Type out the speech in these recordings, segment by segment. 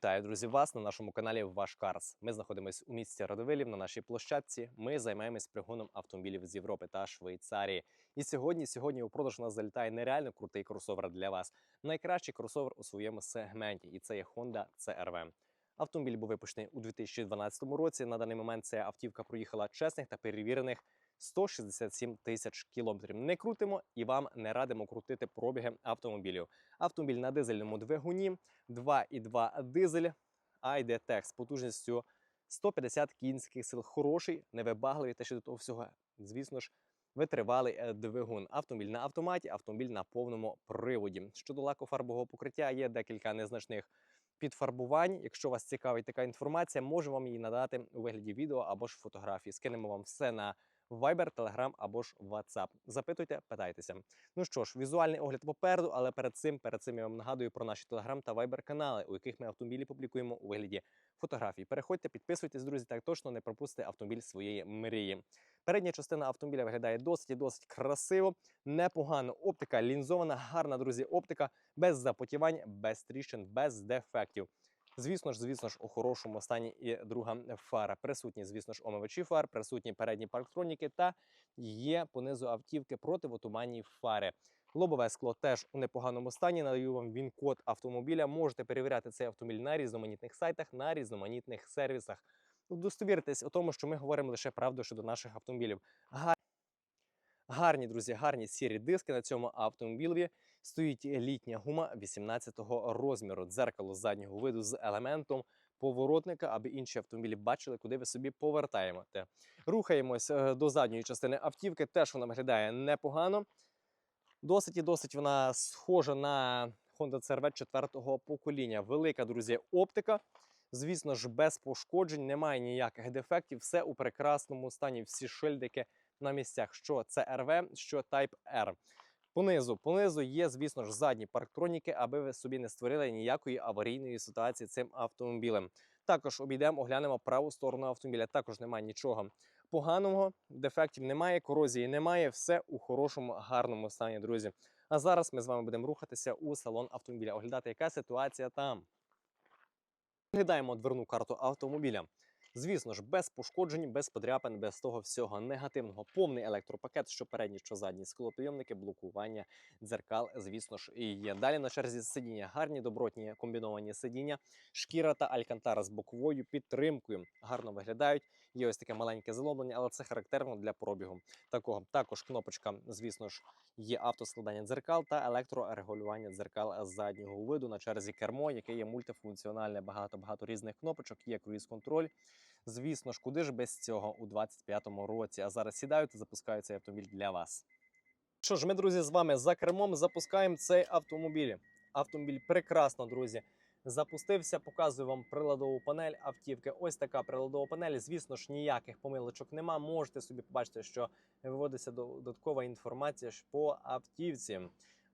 Вітаю, друзі, вас на нашому каналі Ваш Карс. Ми знаходимося у місті Радовилів на нашій площадці. Ми займаємось пригоном автомобілів з Європи та Швейцарії. І сьогодні, сьогодні у продаж у нас залітає нереально крутий кросовер для вас. Найкращий кросовер у своєму сегменті, і це є Honda CR-V. Автомобіль був випущений у 2012 році. На даний момент ця автівка проїхала чесних та перевірених 167 тисяч кілометрів. Не крутимо і вам не радимо крутити пробіги автомобілів. Автомобіль на дизельному двигуні, 2,2 дизель, ID-Tech з потужністю 150 кінських сил. Хороший, невибагливий та ще до того всього, звісно ж, витривалий е, двигун. Автомобіль на автоматі, автомобіль на повному приводі. Щодо лакофарбового покриття, є декілька незначних підфарбувань. Якщо вас цікавить така інформація, можу вам її надати у вигляді відео або ж фотографії. Скинемо вам все на Viber, Telegram або ж WhatsApp. Запитуйте, питайтеся. Ну що ж, візуальний огляд попереду, але перед цим, перед цим я вам нагадую про наші Telegram та Viber канали, у яких ми автомобілі публікуємо у вигляді фотографій. Переходьте, підписуйтесь, друзі, так точно не пропустите автомобіль своєї мрії. Передня частина автомобіля виглядає досить і досить красиво, непогано. Оптика лінзована, гарна, друзі, оптика без запотівань, без тріщин, без дефектів. Звісно ж, звісно ж, у хорошому стані і друга фара. Присутні, звісно ж, омивачі фар, присутні передні парктроніки та є понизу автівки противотуманні фари. Лобове скло теж у непоганому стані. Надаю вам він код автомобіля. Можете перевіряти цей автомобіль на різноманітних сайтах, на різноманітних сервісах. Удостовіртесь у тому, що ми говоримо лише правду щодо наших автомобілів. Гарні, друзі, гарні сірі диски на цьому автомобілі. Стоїть літня гума 18-го розміру, дзеркало заднього виду з елементом поворотника, аби інші автомобілі бачили, куди ви собі повертаєте. Рухаємось е, до задньої частини автівки. Теж вона виглядає непогано. Досить і досить вона схожа на Honda CR-V 4 покоління. Велика, друзі, оптика. Звісно ж, без пошкоджень, немає ніяких дефектів. Все у прекрасному стані. Всі шильдики на місцях, що CR-V, що Type R. Понизу, понизу є, звісно ж, задні парктроніки, аби ви собі не створили ніякої аварійної ситуації цим автомобілем. Також обійдемо, оглянемо праву сторону автомобіля. Також немає нічого поганого, дефектів немає, корозії немає. Все у хорошому, гарному стані, друзі. А зараз ми з вами будемо рухатися у салон автомобіля, оглядати, яка ситуація там. Оглядаємо дверну карту автомобіля. Звісно ж, без пошкоджень, без подряпин, без того всього негативного. Повний електропакет, що передні, що задні склопийомники, блокування дзеркал, звісно ж, і є. Далі на черзі сидіння гарні, добротні комбіновані сидіння, шкіра та алькантара з боковою підтримкою. Гарно виглядають. Є ось таке маленьке заломлення, але це характерно для пробігу. Такого також кнопочка, звісно ж, є автоскладання дзеркал та електрорегулювання дзеркал заднього виду. На черзі кермо, яке є мультифункціональне, багато багато різних кнопочок. Є круїз-контроль. Звісно ж, куди ж без цього у 25-му році. А зараз сідаю та запускаю цей автомобіль для вас. Що ж, ми, друзі, з вами за кермом запускаємо цей автомобіль. Автомобіль прекрасно, друзі. Запустився, показую вам приладову панель автівки. Ось така приладова панель. Звісно ж, ніяких помилочок нема. Можете собі побачити, що виводиться додаткова інформація по автівці.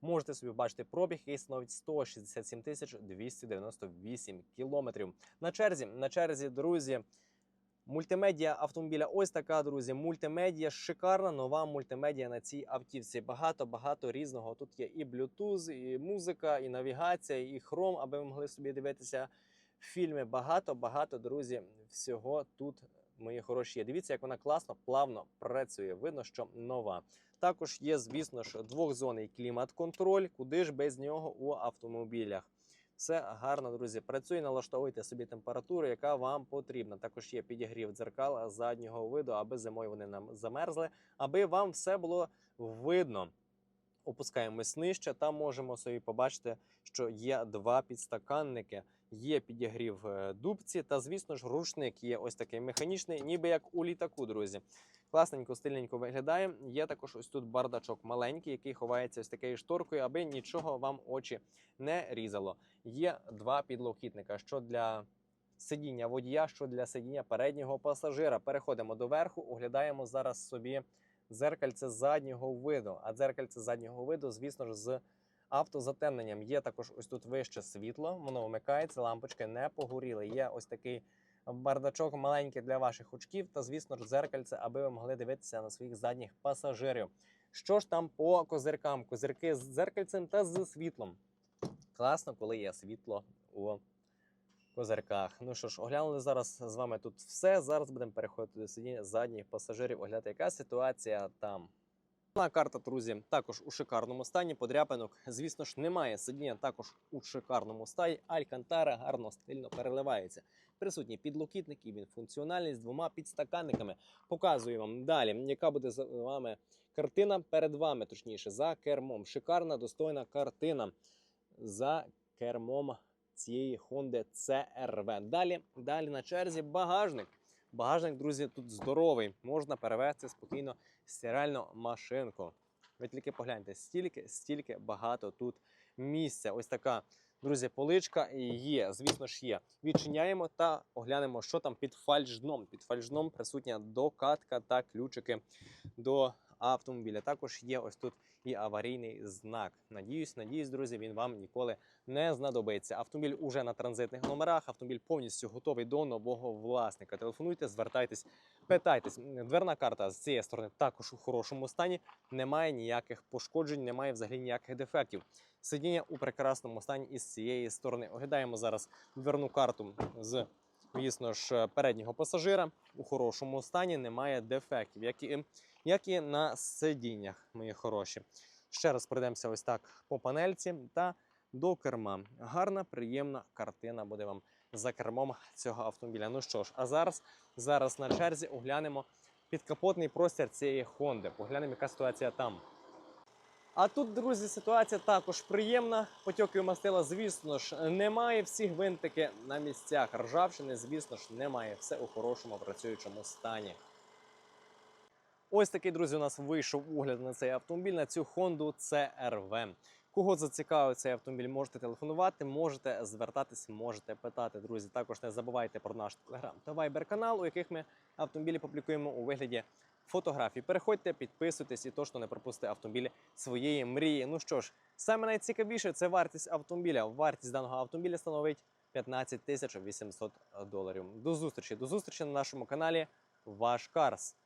Можете собі бачити пробіг, який становить 167 тисяч 298 кілометрів. На черзі, на черзі, друзі. Мультимедіа автомобіля ось така, друзі. Мультимедіа, шикарна нова мультимедіа на цій автівці. Багато-багато різного. Тут є і Bluetooth, і музика, і навігація, і хром, аби ви могли собі дивитися фільми. Багато-багато, друзі, всього тут, мої хороші. є. Дивіться, як вона класно, плавно працює. Видно, що нова. Також є, звісно ж, двохзонний клімат-контроль. Куди ж без нього у автомобілях? Все гарно, друзі. Працює, налаштовуйте собі температуру, яка вам потрібна. Також є підігрів дзеркал заднього виду, аби зимою вони нам замерзли, аби вам все було видно. Опускаємось нижче. Там можемо собі побачити, що є два підстаканники, є підігрів е, дубці, та, звісно ж, рушник є ось такий механічний, ніби як у літаку, друзі. Класненько, стильненько виглядає. Є також ось тут бардачок маленький, який ховається ось такою шторкою, аби нічого вам очі не різало. Є два підлокітника, що для сидіння водія, що для сидіння переднього пасажира. Переходимо до верху, оглядаємо зараз собі дзеркальце заднього виду. А дзеркальце заднього виду, звісно ж, з автозатемненням. Є також ось тут вище світло, воно вмикається, лампочки не погоріли. Є ось такий бардачок маленький для ваших очків, та, звісно ж, дзеркальце, аби ви могли дивитися на своїх задніх пасажирів. Що ж там по козиркам? Козирки з дзеркальцем та з світлом. Класно, коли є світло у козирках. Ну що ж, оглянули зараз з вами тут все. Зараз будемо переходити до сидіння задніх пасажирів, оглядати, яка ситуація там. Карта, друзі, також у шикарному стані. Подряпинок, звісно ж, немає. Сидіння також у шикарному стані. Алькантара гарно стильно переливається. Присутній підлокітник і він функціональний з двома підстаканниками. Показую вам далі, яка буде за вами картина перед вами, точніше, за кермом. Шикарна, достойна картина за кермом цієї Honda CRV. Далі, далі на черзі багажник. Багажник, друзі, тут здоровий. Можна перевезти спокійно стиральну машинку. Ви тільки погляньте, стільки, стільки багато тут місця. Ось така, друзі, поличка є. Звісно ж, є. Відчиняємо та оглянемо, що там під фальшдном. Під фальшдном присутня докатка та ключики до автомобіля. Також є ось тут і аварійний знак. Надіюсь, надіюсь, друзі, він вам ніколи не знадобиться. Автомобіль уже на транзитних номерах. Автомобіль повністю готовий до нового власника. Телефонуйте, звертайтесь, питайтесь. Дверна карта з цієї сторони також у хорошому стані. Немає ніяких пошкоджень, немає взагалі ніяких дефектів. Сидіння у прекрасному стані із цієї сторони. Оглядаємо зараз дверну карту з. Звісно ж, переднього пасажира у хорошому стані немає дефектів, як і, як і на сидіннях, мої хороші. Ще раз пройдемося ось так по панельці та до керма. Гарна, приємна картина буде вам за кермом цього автомобіля. Ну що ж, а зараз, зараз на черзі оглянемо підкапотний простір цієї Хонди. Поглянемо, яка ситуація там. А тут, друзі, ситуація також приємна. Потьоків мастила, звісно ж, немає. Всі гвинтики на місцях. Ржавчини, звісно ж, немає. Все у хорошому працюючому стані. Ось такий, друзі, у нас вийшов огляд на цей автомобіль, на цю Honda CRV. Кого зацікавив цей автомобіль, можете телефонувати, можете звертатись, можете питати. Друзі, також не забувайте про наш телеграм та вайбер канал, у яких ми автомобілі публікуємо у вигляді фотографій. Переходьте, підписуйтесь і точно не пропустите автомобілі своєї мрії. Ну що ж, саме найцікавіше це вартість автомобіля. Вартість даного автомобіля становить 15 тисяч 800 доларів. До зустрічі, до зустрічі на нашому каналі. Ваш Карс.